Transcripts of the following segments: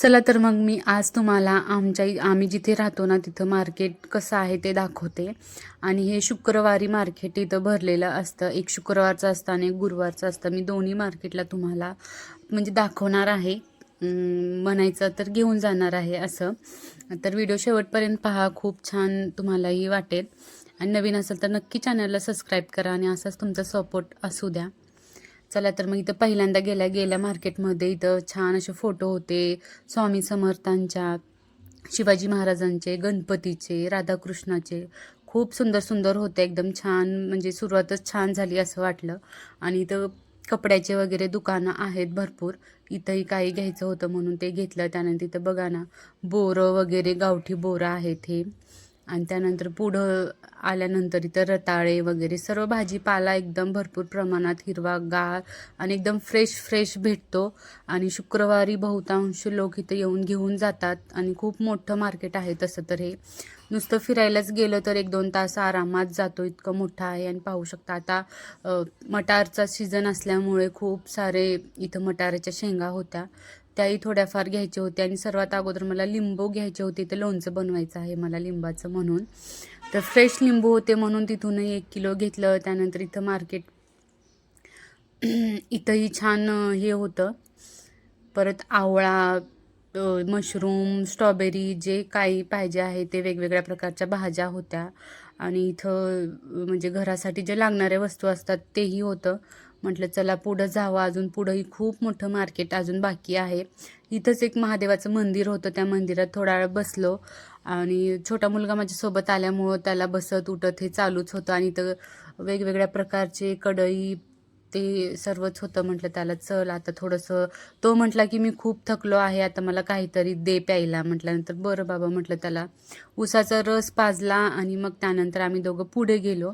चला तर मग मी आज तुम्हाला आमच्या आम्ही जिथे राहतो ना तिथं मार्केट कसं आहे ते दाखवते. आणि हे शुक्रवारी मार्केट इथं भरलेलं असतं. एक शुक्रवारचं असतं आणि एक गुरुवारचं असतं. मी दोन्ही मार्केटला तुम्हाला म्हणजे दाखवणार आहे. म्हणायचं तर घेऊन जाणार आहे असं. तर व्हिडिओ शेवटपर्यंत पहा. खूप छान तुम्हालाही वाटेल. आणि नवीन असेल तर नक्की चॅनलला सबस्क्राईब करा आणि असाच तुमचा सपोर्ट असू द्या. चला तर मग इथं पहिल्यांदा गेल्या गेल्या मार्केटमध्ये इथं छान असे फोटो होते. स्वामी समर्थांच्या शिवाजी महाराजांचे गणपतीचे राधाकृष्णाचे. खूप सुंदर सुंदर होते. एकदम छान म्हणजे सुरुवातच छान झाली असं वाटलं. आणि इथं कपड्याचे वगैरे दुकानं आहेत भरपूर. इथंही काही घ्यायचं होतं म्हणून ते घेतलं. त्यानंतर इथं बघा ना बोरं वगैरे गावठी बोरं आहेत हे. आणि त्यानंतर पुढं आल्यानंतर इथं रताळे वगैरे सर्व भाजीपाला एकदम भरपूर प्रमाणात हिरवा गार आणि एकदम फ्रेश फ्रेश भेटतो. आणि शुक्रवारी बहुतांश लोक इथं येऊन घेऊन जातात आणि खूप मोठं मार्केट आहे तसं तर हे. नुसतं फिरायलाच गेलं तर एक दोन तास आरामात जातो इतकं मोठा आहे आणि पाहू शकता आता मटारचा सीझन असल्यामुळे खूप सारे इथं मटाराच्या शेंगा होत्या. त्याही थोड्याफार घ्यायचे होते आणि सर्वात अगोदर मला लिंबू घ्यायचे होते तर लोणचं बनवायचं आहे मला लिंबाचं म्हणून. तर फ्रेश लिंबू होते म्हणून तिथूनही एक किलो घेतलं त्यानंतर इथं मार्केट इथंही छान हे होतं. परत आवळा मशरूम स्ट्रॉबेरी जे काही पाहिजे आहे ते वेगवेगळ्या प्रकारच्या भाज्या होत्या. आणि इथं म्हणजे घरासाठी जे लागणाऱ्या वस्तू असतात तेही होतं. म्हटलं चला पुढं जावं. अजून पुढंही खूप मोठं मार्केट अजून बाकी आहे. इथंच एक महादेवाचं मंदिर होतं. त्या मंदिरात थोडा वेळ बसलो आणि छोटा मुलगा माझ्यासोबत आल्यामुळं त्याला बसत उठत हे चालूच होतं. आणि इथं वेगवेगळ्या प्रकारचे कढई ते सर्वच होतं. म्हटलं त्याला चल आता थोडंसं तो म्हटला की मी खूप थकलो आहे. आता मला काहीतरी दे प्यायला. म्हटल्यानंतर बरं बाबा. म्हटलं त्याला. उसाचा रस पाजला आणि मग त्यानंतर आम्ही दोघं पुढे गेलो.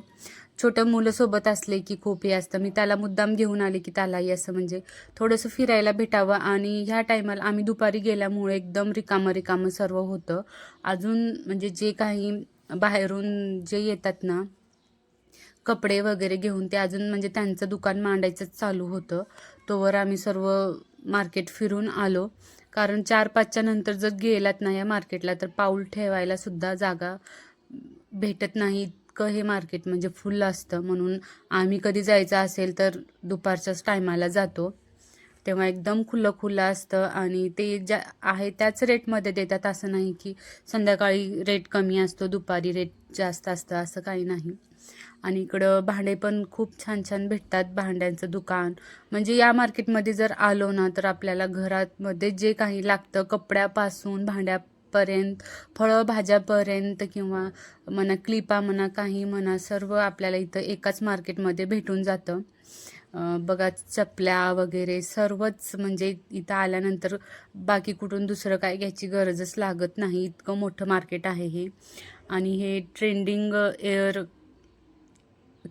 छोटं मुलं सोबत असले की खूप हे असतं. मी त्याला मुद्दाम घेऊन आले की त्यालाही असं म्हणजे थोडंसं फिरायला भेटावं. आणि ह्या टायमाला आम्ही दुपारी गेल्यामुळे एकदम रिकामं रिकामं सर्व होतं. अजून म्हणजे जे काही बाहेरून जे येतात ना कपडे वगैरे घेऊन ते अजून म्हणजे त्यांचं दुकान मांडायचंच चालू होतं. तोवर आम्ही सर्व मार्केट फिरून आलो. कारण चार पाचच्या नंतर जर गेलात ना या मार्केटला तर पाऊल ठेवायला सुद्धा जागा भेटत नाही इतकं हे मार्केट म्हणजे फुल असतं. म्हणून आम्ही कधी जायचं असेल तर दुपारच्याच टायमाला जातो. तेव्हा एकदम खुलं खुलं असतं आणि ते ज्या आहे त्याच रेटमध्ये देतात. असं नाही की संध्याकाळी रेट कमी असतो दुपारी रेट जास्त असतं असं काही नाही. आणि इकडं भांडे पण खूप छान छान भेटतात भांड्यांचं दुकान. म्हणजे या मार्केटमध्ये जर आलो ना तर आपल्याला घरामध्ये जे काही लागतं कपड्यापासून भांड्या फळं भाज्यापर्यंत किंवा म्हणा क्लिपा म्हणा काही म्हणा सर्व आपल्याला इथं एकाच मार्केटमध्ये भेटून जातं. बघा चपल्या वगैरे सर्वच म्हणजे इथं आल्यानंतर बाकी कुठून दुसरं काय घ्यायची गरजच लागत नाही. इतकं मोठं मार्केट आहे हे. आणि हे ट्रेंडिंग एअर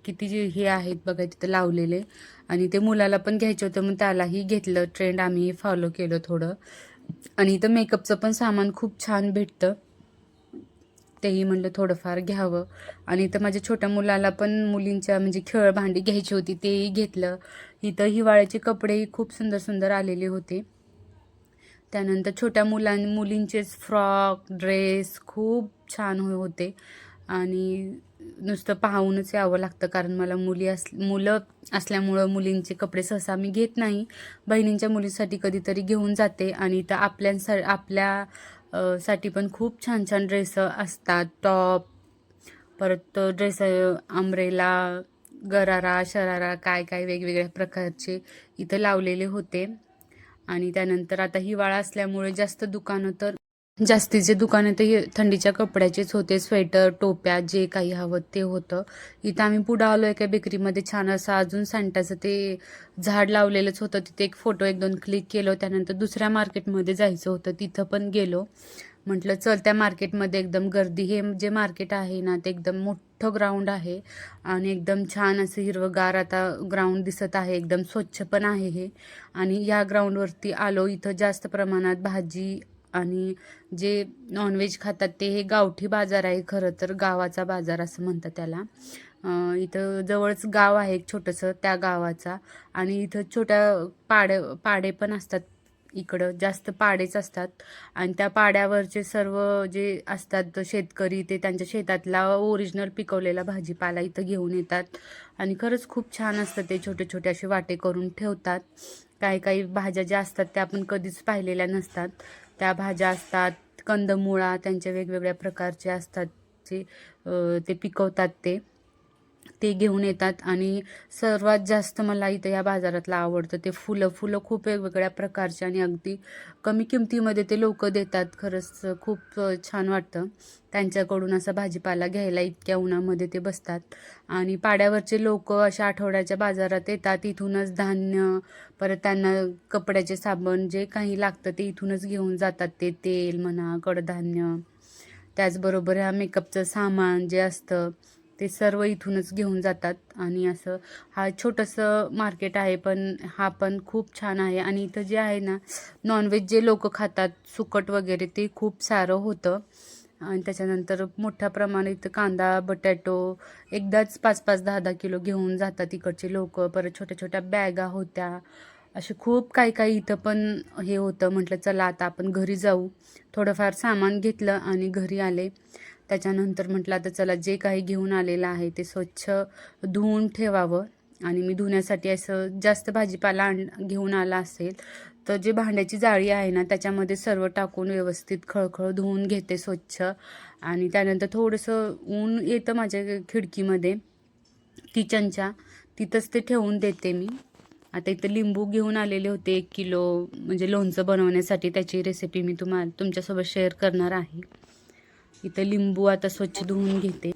किती जे हे आहेत बघा तिथं लावलेले. आणि ते मुलाला पण घ्यायचं होतं मग त्यालाही घेतलं. ट्रेंड आम्ही फॉलो केलं थोडं. आणि इथं मेकअपचं पण सामान खूप छान भेटतं. तेही म्हणलं थोडंफार घ्यावं. आणि इथं माझ्या छोट्या मुलाला पण मुलींच्या म्हणजे खेळ भांडी घ्यायची होती तेही घेतलं. इथं हिवाळ्याचे कपडेही खूप सुंदर सुंदर आलेले होते. त्यानंतर छोट्या मुलां मुलींचेच फ्रॉक ड्रेस खूप छान हो- होते. आणि नुसतं पाहूनच यावं लागतं. कारण मला मुली अस मुलं असल्यामुळं मुलींचे कपडे सहसा मी घेत नाही. बहिणींच्या मुलीसाठी कधीतरी घेऊन जाते आणि तर आपल्यासा आपल्या साठी पण खूप छान छान ड्रेस असतात. टॉप परत ड्रेस आंब्रेला गरारा शरारा काय काय वेगवेगळ्या प्रकारचे इथं लावलेले होते. आणि त्यानंतर आता हिवाळा असल्यामुळे जास्त दुकानं तर जास्तीचे दुकानं तर हे थंडीच्या कपड्याचेच होते. स्वेटर टोप्या जे काही हवं ते होतं. इथं आम्ही पुढं आलो एका बेकरीमध्ये. छान असं अजून सांटाचं ते झाड लावलेलंच होतं. तिथे एक फोटो एक दोन क्लिक केलं. त्यानंतर दुसऱ्या मार्केटमध्ये जायचं होतं. तिथं पण गेलो. म्हटलं चल त्या मार्केटमध्ये एकदम गर्दी. हे जे मार्केट आहे ना ते एकदम मोठं ग्राउंड आहे. आणि एकदम छान असं हिरवंगार आता ग्राउंड दिसत आहे. एकदम स्वच्छ पण आहे हे. आणि या ग्राउंडवरती आलो. इथं जास्त प्रमाणात भाजी आणि जे नॉनव्हेज खातात ते हे गावठी बाजार आहे खरं तर गावाचा बाजार असं म्हणतात त्याला. इथं जवळच गाव आहे एक छोटंसं त्या गावाचा. आणि इथं छोट्या पाडे पाडे पण असतात इकडं जास्त पाडेच असतात. आणि त्या पाड्यावरचे सर्व जे असतात शेतकरी ते त्यांच्या शेतातला ओरिजिनल पिकवलेला भाजीपाला इथं घेऊन येतात. आणि खरंच खूप छान असतं ते छोटे छोटे असे वाटे करून ठेवतात. काही काही भाज्या ज्या असतात त्या आपण कधीच पाहिलेल्या नसतात. त्या भाज्या असतात कंदमुळा त्यांच्या वेगवेगळ्या प्रकारचे असतात जे ते पिकवतात ते. ते घेऊन येतात आणि सर्वात जास्त मला इथं या बाजारातलं आवडतं. ते फुलं फुलं खूप वेगवेगळ्या प्रकारचे आणि अगदी कमी किमतीमध्ये ते लोक देतात. खरंच खूप छान वाटतं. त्यांच्याकडून असा भाजीपाला घ्यायला इतक्या उन्हामध्ये ते बसतात. आणि पाड्यावरचे लोक अशा आठवड्याच्या बाजारात येतात. इथूनच धान्य परत त्यांना कपड्याचे साबण जे काही लागतं ते इथूनच घेऊन जातात. ते तेल म्हणा कडधान्य त्याचबरोबर ह्या मेकअपचं सामान जे असतं. ते सर्व इथूनच घेऊन जातात. आणि असं हा छोटंसं मार्केट आहे पण हा पण खूप छान आहे. आणि इथं जे आहे ना नॉनव्हेज जे लोक खातात सुकट वगैरे ते खूप सारं होतं. आणि त्याच्यानंतर मोठ्या प्रमाणात इथं कांदा बटॅटो एकदाच पाच पाच दहा दहा किलो घेऊन जातात इकडचे लोक. परत छोट्या छोट्या बॅगा होत्या. असे खूप काही काही इथं पण हे होतं. म्हटलं चला आता आपण घरी जाऊ. थोडंफार सामान घेतलं आणि घरी आले. त्याच्यानंतर म्हटलं आता चला जे काही घेऊन आलेलं आहे ते स्वच्छ धुवून ठेवावं. आणि मी धुण्यासाठी असं जास्त भाजीपाला आण घेऊन आला असेल तर जे भांड्याची जाळी आहे ना त्याच्यामध्ये सर्व टाकून व्यवस्थित खळखळ धुवून घेते स्वच्छ. आणि त्यानंतर थोडंसं ऊन येतं माझ्या खिडकीमध्ये किचनच्या. तिथंच ते ठेवून देते मी. आता इथं लिंबू घेऊन आलेले होते एक किलो म्हणजे लोणचं बनवण्यासाठी त्याची रेसिपी मी तुम्हाला तुमच्यासोबत शेअर करणार आहे. इथं लिंबू आता स्वच्छ धुवून घेते.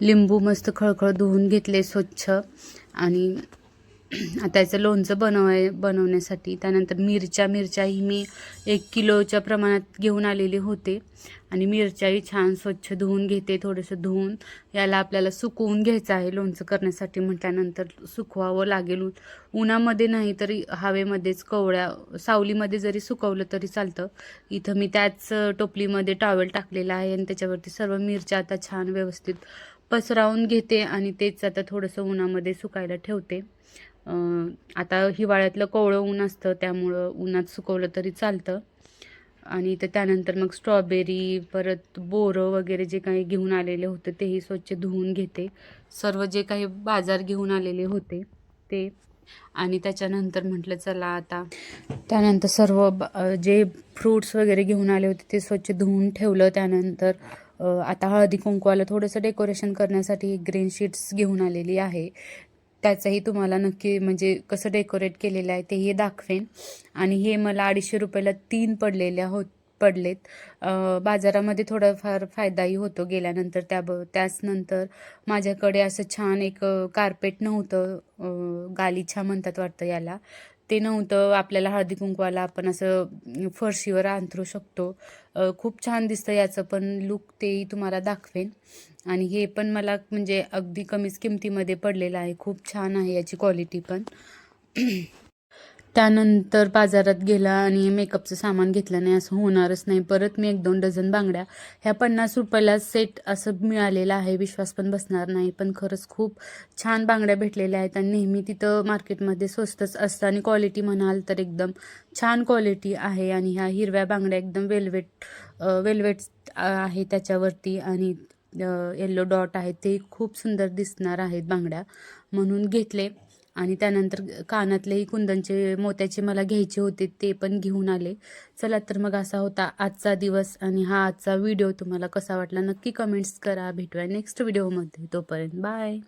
लिंबू मस्त खळखळ धुवून घेतले स्वच्छ. आणि आता याचं लोणचं बनवाय बनवण्यासाठी. त्यानंतर मिरच्या मिरच्याही मी एक किलोच्या प्रमाणात घेऊन आलेली होते. आणि मिरच्याही छान स्वच्छ धुवून घेते थोडंसं धुवून. याला आपल्याला सुकवून घ्यायचं आहे लोणचं करण्यासाठी म्हटल्यानंतर सुकवावं लागेल. उन्हामध्ये नाही तरी हवेमध्येच कवळ्या सावलीमध्ये जरी सुकवलं तरी चालतं. इथं मी त्याच टोपलीमध्ये टॉवेल टाकलेला आहे आणि त्याच्यावरती सर्व मिरच्या आता छान व्यवस्थित पसरावून घेते आणि तेच आता थोडंसं उन्हामध्ये सुकायला ठेवते. आता हिवाळ्यातलं कोवळं ऊन असतं त्यामुळं उन्हात सुकवलं तरी चालतं. आणि तर त्यानंतर मग स्ट्रॉबेरी परत बोरं वगैरे जे काही घेऊन आलेले होते तेही स्वच्छ धुवून घेते. सर्व जे काही बाजार घेऊन आलेले होते ते. आणि त्याच्यानंतर म्हटलं चला आता त्यानंतर सर्व जे फ्रूट्स वगैरे घेऊन आले होते ते स्वच्छ धुवून ठेवलं. त्यानंतर आता हळदी कुंकवाला थोडंसं डेकोरेशन करण्यासाठी ग्रीन शीट्स घेऊन आलेली आहे. त्याचंही तुम्हाला नक्की म्हणजे कसं डेकोरेट केलेलं आहे तेही दाखवेन. आणि हे मला अडीचशे रुपयाला तीन पडलेल्या होत पडलेत. बाजारामध्ये थोडाफार फायदाही होतो गेल्यानंतर त्या ब त्याचनंतर माझ्याकडे असं छान एक कार्पेट नव्हतं गालिछा म्हणतात वाटतं याला. ते नव्हतं. आपल्याला हळदी कुंकवाला आपण असं फरशीवर अंथरू शकतो. खूप छान दिसतं याचं पण लुक तेही तुम्हाला दाखवेन. आणि हे पण मला म्हणजे अगदी कमीच किमतीमध्ये पडलेलं आहे. खूप छान आहे याची क्वालिटी पण. त्यानंतर बाजारात गेला आणि मेकअपचं सामान घेतलं नाही असं होणारच नाही. परत मी एक दोन डझन बांगड्या ह्या पन्नास रुपयाला सेट असं मिळालेलं आहे विश्वास पण बसणार नाही. पण खरंच खूप छान बांगड्या भेटलेल्या आहेत आणि नेहमी तिथं मार्केटमध्ये स्वस्तच असतं आणि क्वालिटी म्हणाल तर एकदम छान क्वालिटी आहे आणि ह्या हिरव्या बांगड्या एकदम वेल्वेट वेल्वेट आहे त्याच्यावरती आणि येल्लो डॉट आहे ते खूप सुंदर दिसणार आहेत बांगड्या म्हणून घेतले. आणि त्यानंतर कानातलेही कुंदनचे मोत्याचे मला घ्यायचे होते ते पण घेऊन आले. चला तर मग असा होता आजचा दिवस आणि हा आजचा व्हिडिओ तुम्हाला कसा वाटला नक्की कमेंट्स करा. भेटूया नेक्स्ट व्हिडिओमध्ये. तोपर्यंत बाय.